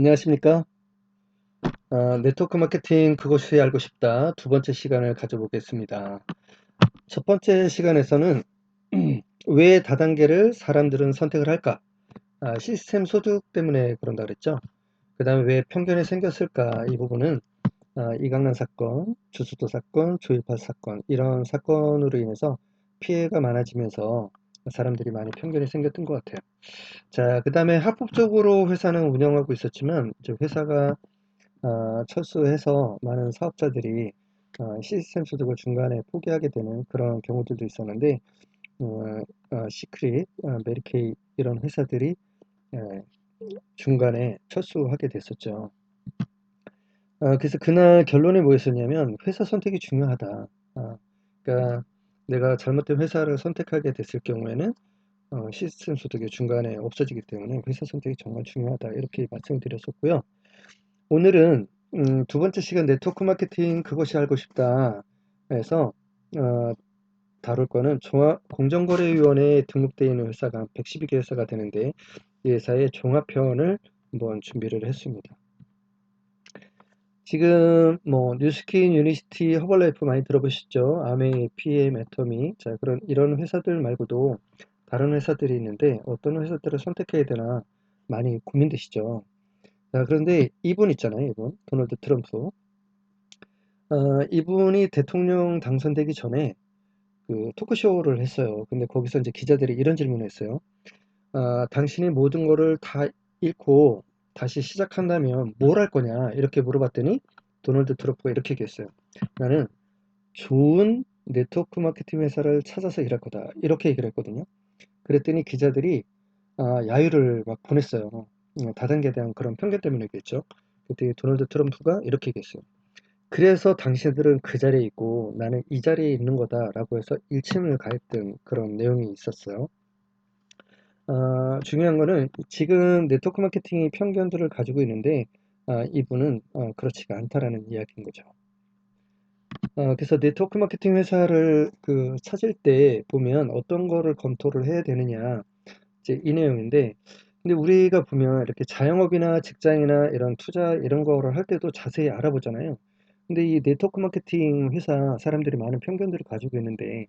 안녕하십니까? 아, 네트워크 마케팅 그것이 알고 싶다 두 번째 시간을 가져보겠습니다. 첫 번째 시간에서는 왜 다단계를 사람들은 선택을 할까? 아, 시스템 소득 때문에 그런다 그랬죠. 그 다음에 왜 편견이 생겼을까? 이 부분은 아, 이강란 사건, 주수도 사건, 조이파 사건 이런 사건으로 인해서 피해가 많아지면서 사람들이 많이 편견이 생겼던 것 같아요. 자, 그 다음에 합법적으로 회사는 운영하고 있었지만 이제 회사가 어, 철수해서 많은 사업자들이 어, 시스템 소득을 중간에 포기하게 되는 그런 경우들도 있었는데 어, 어, 시크릿, 어, 메리케이 이런 회사들이 예, 중간에 철수하게 됐었죠. 어, 그래서 그날 결론이 뭐였었냐면 회사 선택이 중요하다. 어, 그러니까 내가 잘못된 회사를 선택하게 됐을 경우에는 어, 시스템 소득이 중간에 없어지기 때문에 회사 선택이 정말 중요하다. 이렇게 말씀드렸었고요. 오늘은 음, 두 번째 시간 네트워크 마케팅 그것이 알고 싶다 해서 어, 다룰 거는 종합 공정거래위원회에 등록되어 있는 회사가 112개 회사가 되는데 이 회사의 종합편을 한번 준비를 했습니다. 지금 뭐 뉴스킨, 유니시티, 허벌라이프 많이 들어보셨죠? 아메이, PM, 애터미 자 그런 이런 회사들 말고도 다른 회사들이 있는데 어떤 회사들을 선택해야 되나 많이 고민되시죠? 자, 그런데 이분 있잖아요, 이분. 도널드 트럼프. 어, 이분이 대통령 당선되기 전에 그 토크쇼를 했어요. 근데 거기서 이제 기자들이 이런 질문을 했어요. 아, 당신이 모든 거를 다 잃고 다시 시작한다면 뭘 할 거냐? 이렇게 물어봤더니 도널드 트럼프가 이렇게 얘기했어요. 나는 좋은 네트워크 마케팅 회사를 찾아서 일할 거다. 이렇게 얘기를 했거든요. 그랬더니 기자들이 아, 야유를 막 보냈어요. 어, 다단계에 대한 그런 편견 때문에 얘기했죠. 그때 도널드 트럼프가 이렇게 얘기했어요. 그래서 당신들은 그 자리에 있고 나는 이 자리에 있는 거다라고 해서 일침을 가했던 그런 내용이 있었어요. 어, 중요한 거는 지금 네트워크 마케팅이 편견들을 가지고 있는데 어, 이분은 어, 그렇지가 않다라는 이야기인 거죠. 어, 그래서 네트워크 마케팅 회사를 그 찾을 때 보면 어떤 거를 검토를 해야 되느냐 이제 이 내용인데 근데 우리가 보면 이렇게 자영업이나 직장이나 이런 투자 이런 거를 할 때도 자세히 알아보잖아요. 근데 이 네트워크 마케팅 회사 사람들이 많은 편견들을 가지고 있는데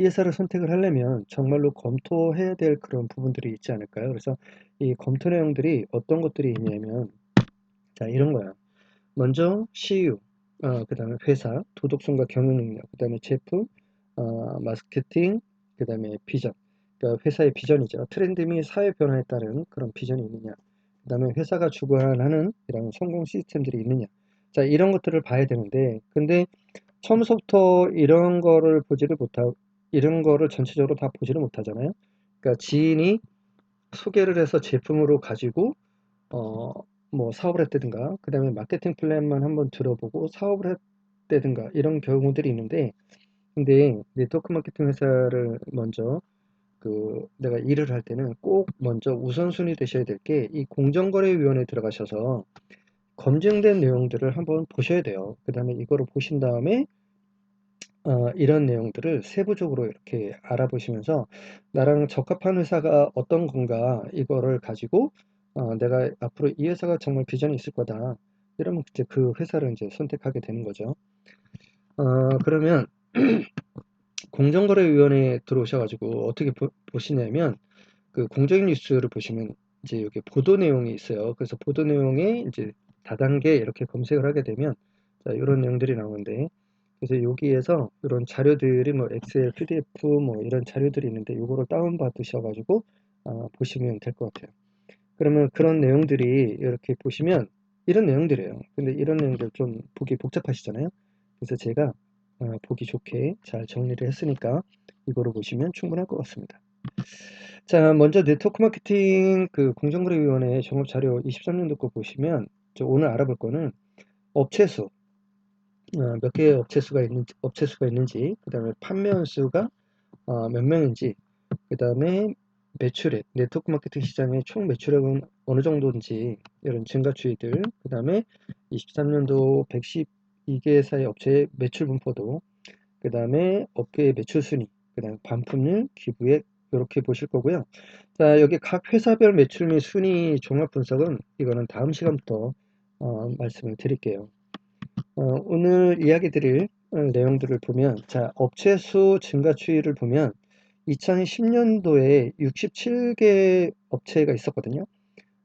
이 회사를 선택을 하려면 정말로 검토해야 될 그런 부분들이 있지 않을까요? 그래서 이 검토 내용들이 어떤 것들이 있냐면 자 이런 거야. 먼저 CU, 어, 그 다음에 회사, 도덕성과 경영 능력, 그 다음에 제품, 어, 마케팅, 그 다음에 비전. 그러니까 회사의 비전이죠. 트렌드 및 사회 변화에 따른 그런 비전이 있느냐. 그 다음에 회사가 주관하는 이런 성공 시스템들이 있느냐. 자, 이런 것들을 봐야 되는데, 근데 처음부터 이런 거를 보지를 못하고, 이런 거를 전체적으로 다 보지를 못하잖아요. 그러니까 지인이 소개를 해서 제품으로 가지고, 어, 뭐 사업을 했다든가, 그 다음에 마케팅 플랜만 한번 들어보고 사업을 했다든가, 이런 경우들이 있는데, 근데 네트워크 마케팅 회사를 먼저 그 내가 일을 할 때는 꼭 먼저 우선순위 되셔야 될 게 이 공정거래위원회에 들어가셔서 검증된 내용들을 한번 보셔야 돼요. 그 다음에 이거를 보신 다음에 어, 이런 내용들을 세부적으로 이렇게 알아보시면서 나랑 적합한 회사가 어떤 건가 이거를 가지고 어, 내가 앞으로 이 회사가 정말 비전이 있을 거다. 이러면 이제 그 회사를 이제 선택하게 되는 거죠. 어, 그러면 공정거래위원회에 들어오셔가지고 어떻게 보, 보시냐면 그 공정인 뉴스를 보시면 이제 여기 보도 내용이 있어요. 그래서 보도 내용에 이제 다단계 이렇게 검색을 하게 되면 자, 이런 내용들이 나오는데 그래서 여기에서 이런 자료들이 뭐 엑셀, PDF 뭐 이런 자료들이 있는데 이거를 다운 받으셔가지고 어, 보시면 될 것 같아요. 그러면 그런 내용들이 이렇게 보시면 이런 내용들이에요. 근데 이런 내용들 좀 보기 복잡하시잖아요. 그래서 제가 어, 보기 좋게 잘 정리를 했으니까 이거를 보시면 충분할 것 같습니다. 자, 먼저 네트워크 마케팅 그 공정거래위원회 종합 자료 23년도 거 보시면 저 오늘 알아볼 거는 업체 수, 어, 몇 개의 업체 수가 있는지, 업체 수가 있는지, 그 다음에 판매 원 수가 어, 몇 명인지, 그 다음에 매출액, 네트워크 마케팅 시장의 총 매출액은 어느 정도인지 이런 증가 추이들, 그 다음에 23년도 112개 사의 업체의 매출 분포도, 그 다음에 업계의 매출 순위, 그 다음에 반품률, 기부액, 이렇게 보실 거고요. 자, 여기 각 회사별 매출 및 순위 종합 분석은 이거는 다음 시간부터 어, 말씀을 드릴게요. 어, 오늘 이야기 드릴 어, 내용들을 보면 자, 업체 수 증가 추이를 보면 2010년도에 67개 업체가 있었거든요.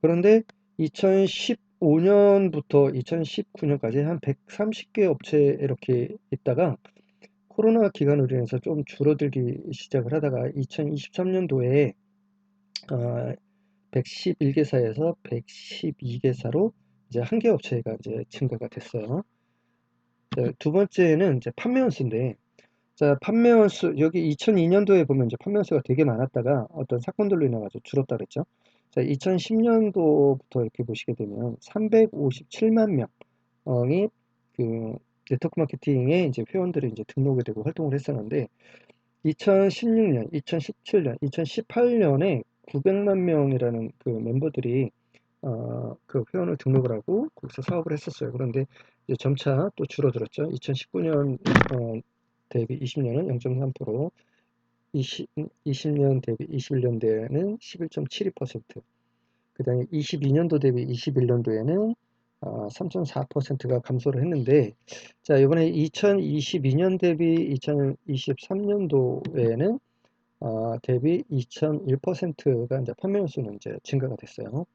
그런데 2015년부터 2019년까지 한 130개 업체 이렇게 있다가 코로나 기간으로 인해서 좀 줄어들기 시작을 하다가 2023년도에 어, 111개사에서 112개사로 이제 한 개 업체가 이제 증가가 됐어요. 자, 두 번째는 이제 판매 원 수인데, 자, 판매 원 수, 여기 2002년도에 보면 이제 판매 원 수가 되게 많았다가 어떤 사건들로 인해 가지고 줄었다 그랬죠. 자, 2010년도부터 이렇게 보시게 되면 357만 명이 그 네트워크 마케팅에 이제 회원들이 이제 등록이 되고 활동을 했었는데 2016년, 2017년, 2018년에 900만 명이라는 그 멤버들이 어, 그 회원을 등록을 하고 거기서 사업을 했었어요. 그런데 점차 또 줄어들었죠. 2019년 어, 대비 20년은 0.3%, 20, 20년 대비 21년도에는 11.72%, 그 다음에 22년도 대비 21년도에는 어, 3.4%가 감소를 했는데, 자, 이번에 2022년 대비 2023년도에는 어, 대비 2.1%가 이제 판매 수는 이제 증가가 됐어요.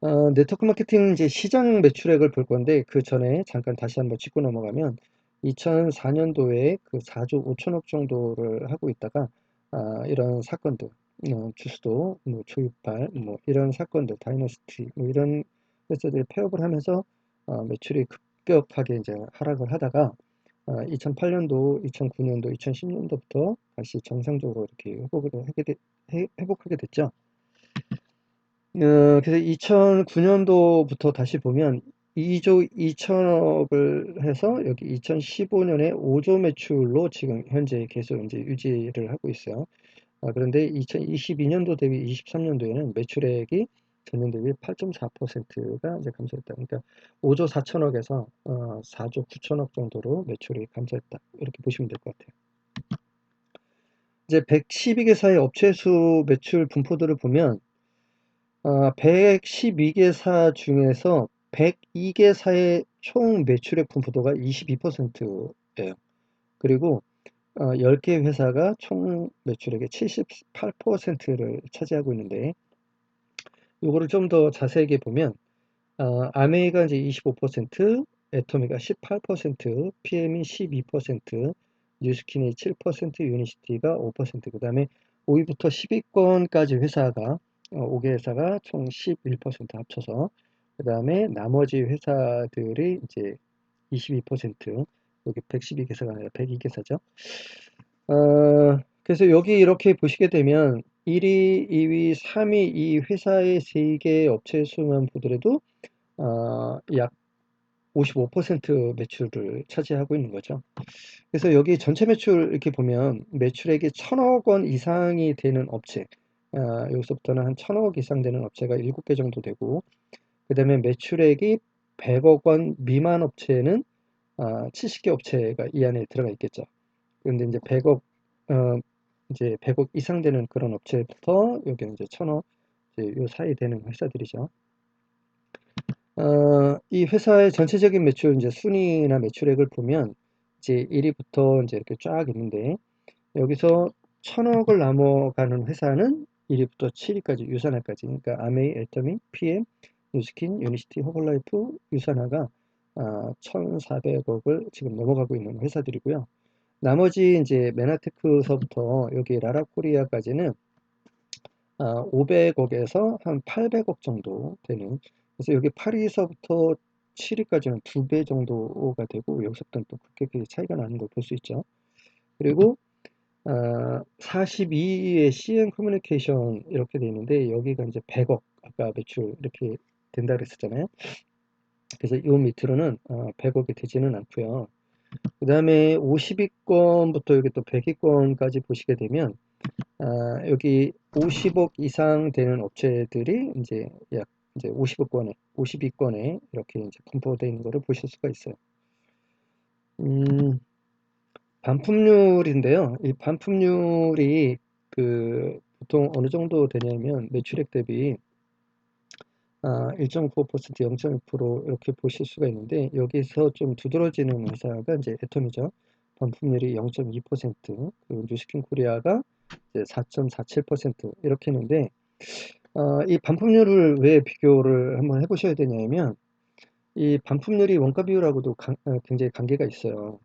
어, 네트워크 마케팅 이제 시장 매출액을 볼 건데 그 전에 잠깐 다시 한번 짚고 넘어가면 2004년도에 그 4조 5천억 정도를 하고 있다가 아, 이런 사건들 어, 주스도 뭐 초유팔 뭐 이런 사건들 다이너스티 뭐 이런 회사들이 폐업을 하면서 어, 매출이 급격하게 이제 하락을 하다가 어, 2008년도, 2009년도, 2010년도부터 다시 정상적으로 이렇게 회복을 하게 되, 회복하게 됐죠. 어, 그래서 2009년도부터 다시 보면 2조 2천억을 해서 여기 2015년에 5조 매출로 지금 현재 계속 이제 유지를 하고 있어요. 아, 그런데 2022년도 대비 23년도에는 매출액이 전년 대비 8.4%가 이제 감소했다. 그러니까 5조 4천억에서 어, 4조 9천억 정도로 매출이 감소했다. 이렇게 보시면 될 것 같아요. 이제 112개사의 업체 수 매출 분포들을 보면 어, 112개사 중에서 102개사의 총 매출액 분포도가 22%예요. 그리고 어, 10개 회사가 총 매출액의 78%를 차지하고 있는데 이거를 좀 더 자세하게 보면 어, 아메이가 이제 25%, 애토미가 18%, PM이 12%, 뉴스킨이 7%, 유니시티가 5%, 그 다음에 5위부터 10위권까지 회사가 어, 5개 회사가 총 11% 합쳐서 그 다음에 나머지 회사들이 이제 22% 여기 112개사가 아니라 102개사죠. 어, 그래서 여기 이렇게 보시게 되면 1위, 2위, 3위 이 회사의 3개 업체 수만 보더라도 어, 약 55% 매출을 차지하고 있는 거죠. 그래서 여기 전체 매출 이렇게 보면 매출액이 천억 원 이상이 되는 업체 어, 여기서부터는 한 천억 이상 되는 업체가 7개 정도 되고 그 다음에 매출액이 100억 원 미만 업체는 어, 70개 업체가 이 안에 들어가 있겠죠. 그런데 이제 100억 어, 이제 100억 이상 되는 그런 업체부터 여기 이제 천억 이제 요 사이 되는 회사들이죠. 어, 이 회사의 전체적인 매출 이제 순위나 매출액을 보면 이제 1위부터 이제 이렇게 쫙 있는데 여기서 천억을 넘어가는 회사는 1위부터 7위까지 유산화까지 그러니까 아메이, 애터미, PM, 뉴스킨, 유니시티, 허벌라이프, 유산화가 아, 1,400억을 지금 넘어가고 있는 회사들이고요. 나머지 이제 메나테크서부터 여기 라라코리아까지는 아, 500억에서 한 800억 정도 되는 그래서 여기 8위서부터 7위까지는 두 배 정도가 되고 여기서부터는 또 그렇게 차이가 나는 걸 볼 수 있죠. 그리고 어, 42위에 CN 커뮤니케이션 이렇게 되어 있는데 여기가 이제 100억 아까 매출 이렇게 된다 그랬었잖아요. 그래서 이 밑으로는 어, 100억이 되지는 않고요. 그 다음에 50위권부터 여기 또 100위권까지 보시게 되면 아, 여기 50억 이상 되는 업체들이 이제 약 이제 50억권에 50위권에 이렇게 이제 분포되어 있는 것을 보실 수가 있어요. 음, 반품률인데요. 이 반품률이 그 보통 어느 정도 되냐면 매출액 대비 아, 1.95%, 0.2% 이렇게 보실 수가 있는데 여기서 좀 두드러지는 회사가 이제 애텀이죠. 반품률이 0.2%, 그리고 뉴스킨 코리아가 이제 4.47% 이렇게 있는데 어, 이 반품률을 왜 비교를 한번 해보셔야 되냐면 이 반품률이 원가 비율하고도 강- 어, 굉장히 관계가 있어요.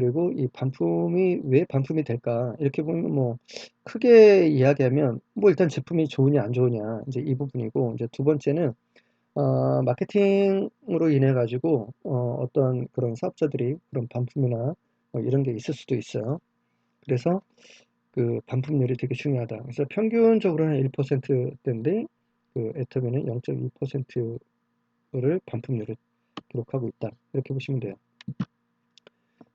그리고 이 반품이 왜 반품이 될까? 이렇게 보면 뭐 크게 이야기하면 뭐 일단 제품이 좋으냐 안 좋으냐 이제 이 부분이고 이제 두 번째는 어, 마케팅으로 인해 가지고 어, 어떤 그런 사업자들이 그런 반품이나 뭐 이런 게 있을 수도 있어요. 그래서 그 반품률이 되게 중요하다. 그래서 평균적으로는 1%대인데 그 애터미는 0.2%를 반품률을 기록하고 있다. 이렇게 보시면 돼요.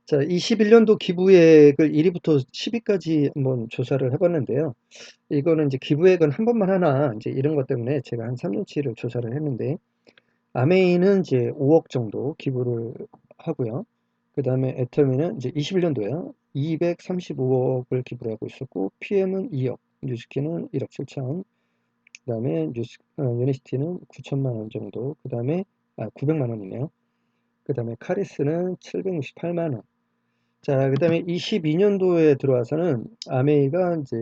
자, 21년도 기부액을 1위부터 10위까지 한번 조사를 해봤는데요. 이거는 이제 기부액은 한 번만 하나 이제 이런 것 때문에 제가 한 3년치를 조사를 했는데 아메이는 이제 5억 정도 기부를 하고요. 그 다음에 애터미는 이제 21년도에요. 235억을 기부를 하고 있었고 PM은 2억, 뉴스키는 1억 7천, 그 다음에 뉴스, 어, 유니시티는 9천만 원 정도, 그 다음에 아, 900만 원이네요. 그 다음에 카리스는 768만 원. 자, 그 다음에 22년도에 들어와서는 아메이가 이제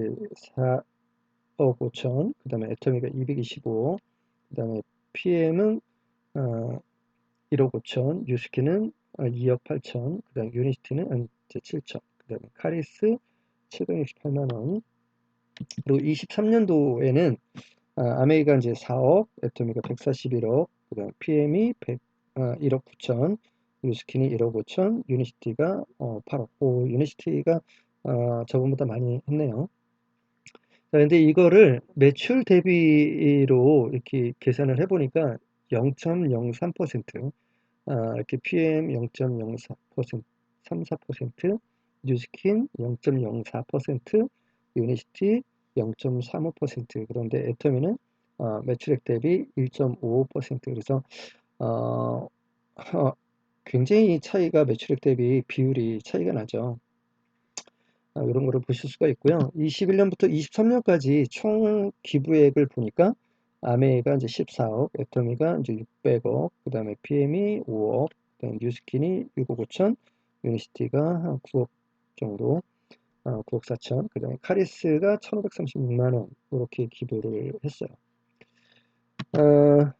4억 5천, 그 다음에 애터미가 225, 그 다음에 PM은 어, 1억 5천, 뉴스키는 2억 8천, 그 다음에 유니시티는 이제 7천, 그 다음에 카리스 768만 원, 그리고 23년도에는 아, 메이가 이제 4억, 애토미가 141억, 그 다음에 PM이 100, 아, 1억 9천, 뉴스킨이 1억 5천, 유니시티가 어, 8억. 오, 유니시티가 어, 저번보다 많이 했네요. 자, 근데 이거를 매출 대비로 이렇게 계산을 해보니까 0.03%, 아, 이렇게 PM 0.04%, 34%, 뉴스킨 0.04%, 유니시티 0.35% 그런데 애터미는 어, 매출액 대비 1.55% 그래서 어, 어, 굉장히 차이가 매출액 대비 비율이 차이가 나죠. 아, 이런 거를 보실 수가 있고요. 21년부터 23년까지 총 기부액을 보니까 아메이가 이제 14억, 애터미가 이제 600억, 그 다음에 PM이 5억, 그다음에 뉴스킨이 6억 5천, 유니시티가 한 9억 정도, 어, 9억 4천, 그 다음에 카리스가 1,536만 원 이렇게 기부를 했어요. 어,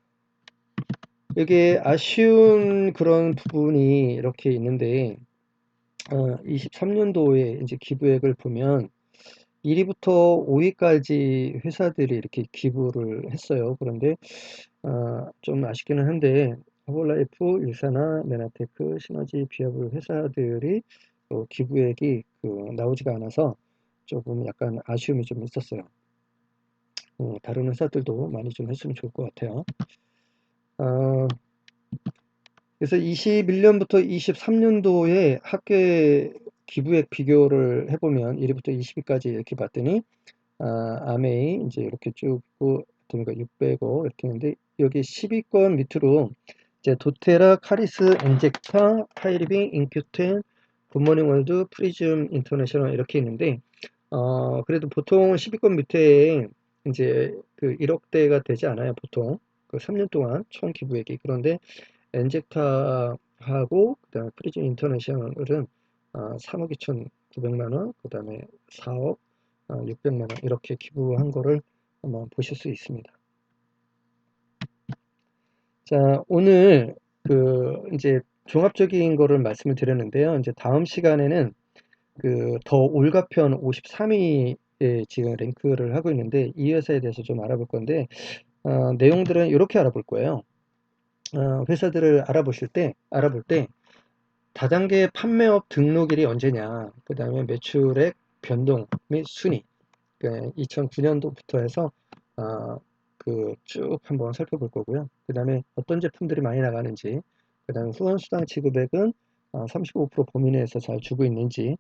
여기에 아쉬운 그런 부분이 이렇게 있는데 어, 23년도에 이제 기부액을 보면 1위부터 5위까지 회사들이 이렇게 기부를 했어요. 그런데 어, 좀 아쉽기는 한데 허블라이프, 일사나 메나테크, 시너지, 비아블 회사들이 어, 기부액이 그 나오지가 않아서 조금 약간 아쉬움이 좀 있었어요. 어, 다른 회사들도 많이 좀 했으면 좋을 것 같아요. 어, 그래서 21년부터 23년도에 학계 기부액 비교를 해보면 1위부터 20위까지 이렇게 봤더니 아, 아메이 이제 이렇게 쭉 있고 그러니까 600억 이렇게 있는데 여기 10위권 밑으로 이제 도테라, 카리스, 엔젝타, 하이리빙, 인큐텐, 굿모닝 월드, 프리즘 인터내셔널 이렇게 있는데 어 그래도 보통 10위권 밑에 이제 그 1억대가 되지 않아요 보통 그 3년 동안 총 기부액이 그런데 엔젝타하고 그다음에 프리즘 인터내셔널은 어, 3억 2,900만 원, 그 다음에 4억 600만 원 이렇게 기부한 거를 한번 보실 수 있습니다. 자, 오늘 그 이제 종합적인 거를 말씀을 드렸는데요. 이제 다음 시간에는 그 더 올가편 53위에 지금 랭크를 하고 있는데 이 회사에 대해서 좀 알아볼 건데 어, 내용들은 이렇게 알아볼 거예요. 어, 회사들을 알아보실 때 알아볼 때 다단계 판매업 등록일이 언제냐, 그 다음에 매출액 변동 및 순위, 그 2009년도부터 해서 어, 그쭉 한번 살펴볼 거고요. 그 다음에 어떤 제품들이 많이 나가는지, 그 다음에 후원수당 지급액은 어, 35% 범위 내에서 잘 주고 있는지,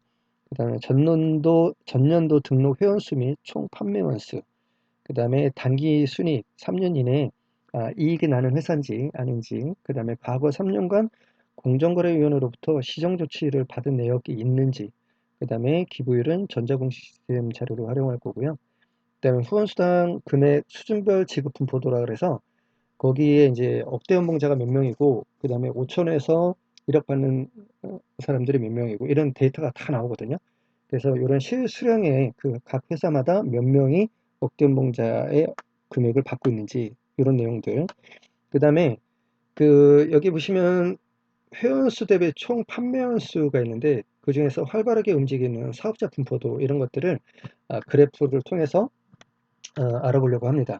그 다음에 전년도 전년도 등록 회원수 및 총 판매 원수, 그 다음에 단기 순이익 3년 이내 아, 이익이 나는 회사인지 아닌지, 그 다음에 과거 3년간 공정거래위원회로부터 시정 조치를 받은 내역이 있는지, 그 다음에 기부율은 전자공식 시스템 자료를 활용할 거고요. 그 다음에 후원수당 금액 수준별 지급품 보도라 그래서 거기에 이제 억대 연봉자가 몇 명이고 그 다음에 5천에서 1억 받는 어, 사람들이 몇 명이고 이런 데이터가 다 나오거든요. 그래서 이런 실수령의 그각 회사마다 몇 명이 억대 연봉자의 금액을 받고 있는지 이런 내용들. 그 다음에 그 여기 보시면 회원수 대비 총 판매원 수가 있는데 그 중에서 활발하게 움직이는 사업자 분포도 이런 것들을 아, 그래프를 통해서 어, 알아보려고 합니다.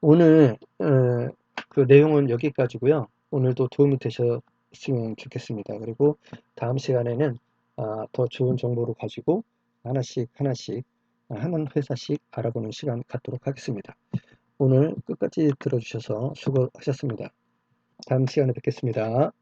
오늘 어, 그 내용은 여기까지고요. 오늘도 도움이 되셨으면 좋겠습니다. 그리고 다음 시간에는 아, 더 좋은 정보를 가지고 하나씩 하나씩 한 회사씩 알아보는 시간 갖도록 하겠습니다. 오늘 끝까지 들어주셔서 수고하셨습니다. 다음 시간에 뵙겠습니다.